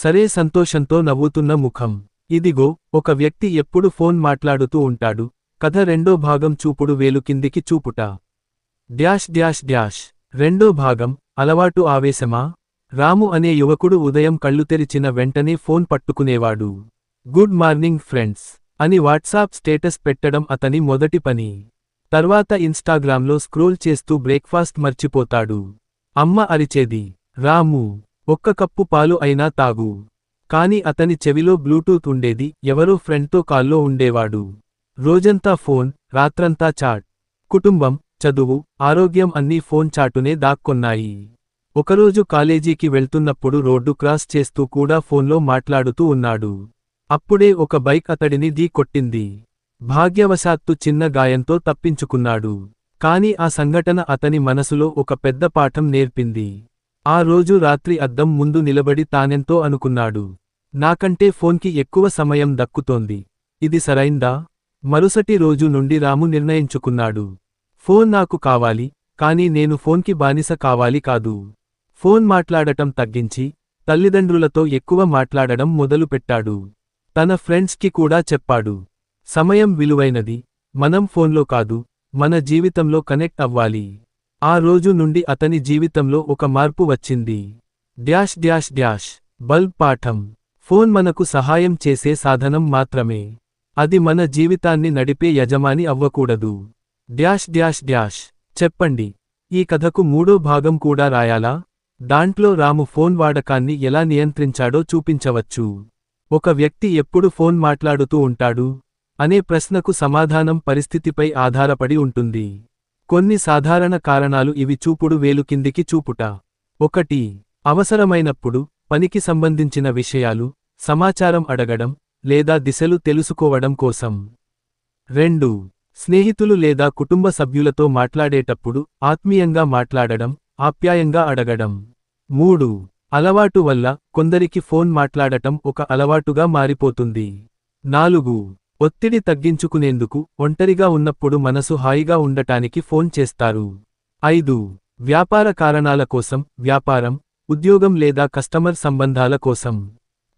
సరే సంతోషంతో నవ్వుతున్న ముఖం. ఇదిగో ఒక వ్యక్తి ఎప్పుడు ఫోన్ మాట్లాడుతూ ఉంటాడు. కథ రెండో భాగం చూపుడు వేలు కిందికి చూపుట. Dash dash dash. రెండో భాగం అలవాటు ఆవేశమా? రాము అనే యువకుడు ఉదయం కళ్ళు తెరిచిన వెంటనే ఫోన్ పట్టుకునేవాడు. Good morning friends. అని వాట్సాప్ స్టేటస్ పెట్టడం అతని మొదటి పని. తర్వాత ఇన్స్టాగ్రామ్లో స్క్రోల్ చేస్తూ బ్రేక్ఫాస్ట్ మర్చిపోతాడు. అమ్మ అరిచేది. రాము ఒక్క కప్పు పాలు అయినా తాగు. కాని అతని చెవిలో బ్లూటూత్ ఉండేది ఎవరో ఫ్రెండ్తో కాల్లో ఉండేవాడు. రోజంతా ఫోన్ రాత్రంతా చాట్. కుటుంబం చదువు ఆరోగ్యం అన్నీ ఫోన్ చాటునే దాక్కొన్నాయి. ఒకరోజు కాలేజీకి వెళ్తున్నప్పుడు రోడ్డు క్రాస్ చేస్తూ కూడా ఫోన్లో మాట్లాడుతూ ఉన్నాడు. అప్పుడే ఒక బైక్ అతడిని దీ కొట్టింది. భాగ్యవశాత్తు చిన్న గాయంతో తప్పించుకున్నాడు. కాని ఆ సంఘటన అతని మనసులో ఒక పెద్ద పాఠం నేర్పింది. ఆ రోజు రాత్రి అద్దం ముందు నిలబడి తానెంతో అనుకున్నాడు. నాకంటే ఫోన్కి ఎక్కువ సమయం దక్కుతోంది. ఇది సరైందా? మరుసటి రోజు నుండి రాము నిర్ణయించుకున్నాడు. ఫోన్ నాకు కావాలి కానీ నేను ఫోన్కి బానిస కావాలి కాదు. ఫోన్ మాట్లాడటం తగ్గించి తల్లిదండ్రులతో ఎక్కువ మాట్లాడడం మొదలుపెట్టాడు. తన ఫ్రెండ్స్కి కూడా చెప్పాడు. సమయం విలువైనది మనం ఫోన్లో కాదు మన జీవితంలో కనెక్ట్ అవ్వాలి. ఆ రోజు నుండి అతని జీవితంలో ఒక మార్పు వచ్చింది. డ్యాష్ డ్యాష్ డ్యాష్ బల్బ్ పాఠం. ఫోన్ మనకు సహాయం చేసే సాధనం మాత్రమే. అది మన జీవితాన్ని నడిపే యజమాని అవ్వకూడదు. డ్యాష్ డ్యాష్ డ్యాష్ చెప్పండి. ఈ కథకు మూడో భాగం కూడా రాయాలా? దాంట్లో రాము ఫోన్ వాడకాన్ని ఎలా నియంత్రించాడో చూపించవచ్చు. ఒక వ్యక్తి ఎప్పుడు ఫోన్ మాట్లాడుతూ ఉంటాడు? అనే ప్రశ్నకు సమాధానం పరిస్థితిపై ఆధారపడి ఉంటుంది. కొన్ని సాధారణ కారణాలు ఇవి చూపుడు వేలు కిందికి చూపుట. ఒకటి అవసరమైనప్పుడు పనికి సంబంధించిన విషయాలు సమాచారం అడగడం లేదా దిశలు తెలుసుకోవడం కోసం. రెండు స్నేహితులు లేదా కుటుంబ సభ్యులతో మాట్లాడేటప్పుడు ఆత్మీయంగా మాట్లాడడం ఆప్యాయంగా అడగడం. మూడు అలవాటు వల్ల కొందరికి ఫోన్ మాట్లాడటం ఒక అలవాటుగా మారిపోతుంది. నాలుగు ఒత్తిడి తగ్గించుకునేందుకు ఒంటరిగా ఉన్నప్పుడు మనసు హాయిగా ఉండటానికి ఫోన్ చేస్తారు. ఐదు. వ్యాపార కారణాల కోసం వ్యాపారం ఉద్యోగం లేదా కస్టమర్ సంబంధాల కోసం.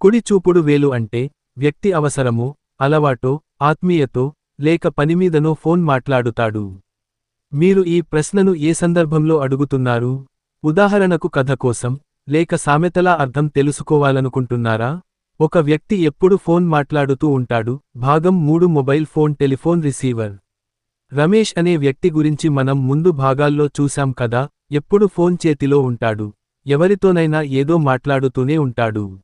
కుడి చూపుడు వేలు అంటే వ్యక్తి అవసరమో అలవాటో ఆత్మీయతో లేక పనిమీదనో ఫోన్ మాట్లాడుతాడు. మీరు ఈ ప్రశ్నను ఏ సందర్భంలో అడుగుతున్నారు? ఉదాహరణకు కథ కోసం లేక సామెతలా అర్థం తెలుసుకోవాలనుకుంటున్నారా? ఒక వ్యక్తి ఎప్పుడు ఫోన్ మాట్లాడుతూ ఉంటాడు? భాగం మూడు mobile phone telephone receiver. Ramesh అనే వ్యక్తి గురించి మనం ముందు భాగాల్లో చూశాం కదా? ఎప్పుడు ఫోన్ చేతిలో ఉంటాడు? ఎవరితోనైనా ఏదో మాట్లాడుతూనే ఉంటాడు.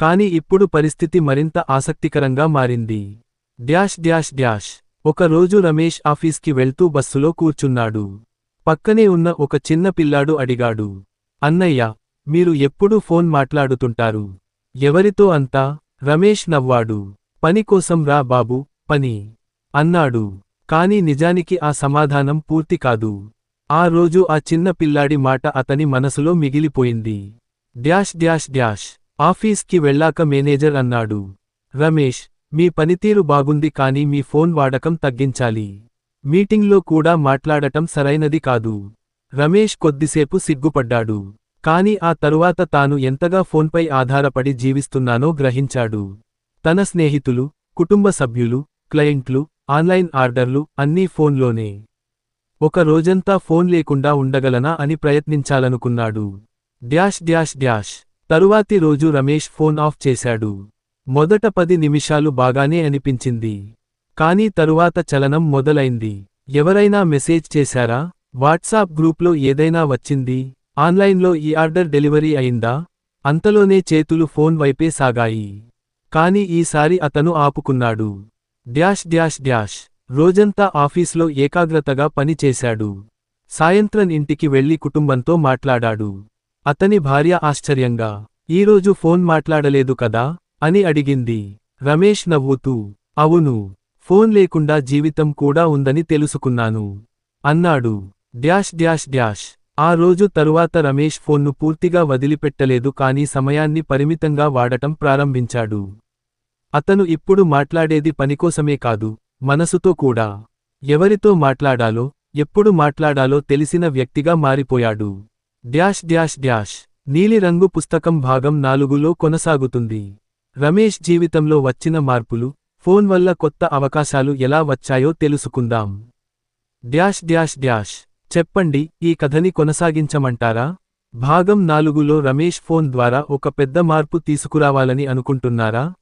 కాని ఇప్పుడు పరిస్థితి మరింత ఆసక్తికరంగా మారింది. Dash dash dash. ఒక రోజు రమేష్ ఆఫీస్కి వెళ్తూ బస్సులో కూర్చున్నాడు. పక్కనే ఉన్న ఒక చిన్న పిల్లాడు అడిగాడు. అన్నయ్య మీరు ఎప్పుడూ ఫోన్ మాట్లాడుతుంటారు? ఎవరితో అంతా? రమేష్ నవ్వాడు. పని కోసం రా బాబు పని. అన్నాడు. కాని నిజానికి ఆ సమాధానం పూర్తి కాదు. ఆ రోజు ఆ చిన్న పిల్లాడి మాట అతని మనసులో మిగిలిపోయింది. Dash dash dash. ఆఫీస్కి వెళ్ళాక మేనేజర్ అన్నాడు. రమేష్ మీ పనితీరు బాగుంది కాని మీ ఫోన్ వాడకం తగ్గించాలి. మీటింగ్లో కూడా మాట్లాడటం సరైనది కాదు. రమేష్ కొద్దిసేపు సిగ్గుపడ్డాడు. కాని ఆ తరువాత తాను ఎంతగా ఫోన్పై ఆధారపడి జీవిస్తున్నానో గ్రహించాడు. తన స్నేహితులు కుటుంబ సభ్యులు క్లయింట్లు ఆన్లైన్ ఆర్డర్లు అన్నీ ఫోన్లోనే. ఒక రోజంతా ఫోన్ లేకుండా ఉండగలనా అని ప్రయత్నించాలనుకున్నాడు. Dash dash dash. తరువాతి రోజు రమేష్ ఫోన్ ఆఫ్ చేశాడు. మొదట పది నిమిషాలు బాగానే అనిపించింది. కానీ తరువాత చలనం మొదలైంది. ఎవరైనా మెసేజ్ చేశారా? వాట్సాప్ గ్రూప్లో ఏదైనా వచ్చింది? ఆన్లైన్లో ఈ ఆర్డర్ డెలివరీ అయిందా? అంతలోనే చేతులు ఫోన్ వైపే సాగాయి. కాని ఈసారి అతను ఆపుకున్నాడు. Dash dash dash. రోజంతా ఆఫీస్లో ఏకాగ్రతగా పనిచేశాడు సాయంత్రం ఇంటికి వెళ్ళి కుటుంబంతో మాట్లాడాడు. అతని భార్య ఆశ్చర్యంగా ఈరోజు ఫోన్ మాట్లాడలేదు కదా? అని అడిగింది. రమేష్ నవ్వుతూ అవును. ఫోన్ లేకుండా జీవితం కూడా ఉందని తెలుసుకున్నాను. అన్నాడు. Dash dash dash. ఆ రోజు తరువాత రమేష్ ఫోన్ను పూర్తిగా వదిలిపెట్టలేదు కానీ సమయాన్ని పరిమితంగా వాడటం ప్రారంభించాడు. అతను ఇప్పుడు మాట్లాడేది పనికోసమే కాదు మనసుతో కూడా. ఎవరితో మాట్లాడాలో ఎప్పుడు మాట్లాడాలో తెలిసిన వ్యక్తిగా మారిపోయాడు. డ్యాష్ డ్యాష్ డ్యాష్ నీలిరంగు పుస్తకం భాగం నాలుగులో కొనసాగుతుంది. రమేష్ జీవితంలో వచ్చిన మార్పులు ఫోన్ వల్ల కొత్త అవకాశాలు ఎలా వచ్చాయో తెలుసుకుందాం. డ్యాష్ డ్యాష్ డ్యాష్ చెప్పండి ఈ కథని కొనసాగించమంటారా? భాగం నాలుగులో రమేష్ ఫోన్ ద్వారా ఒక పెద్ద మార్పు తీసుకురావాలని అనుకుంటున్నారా?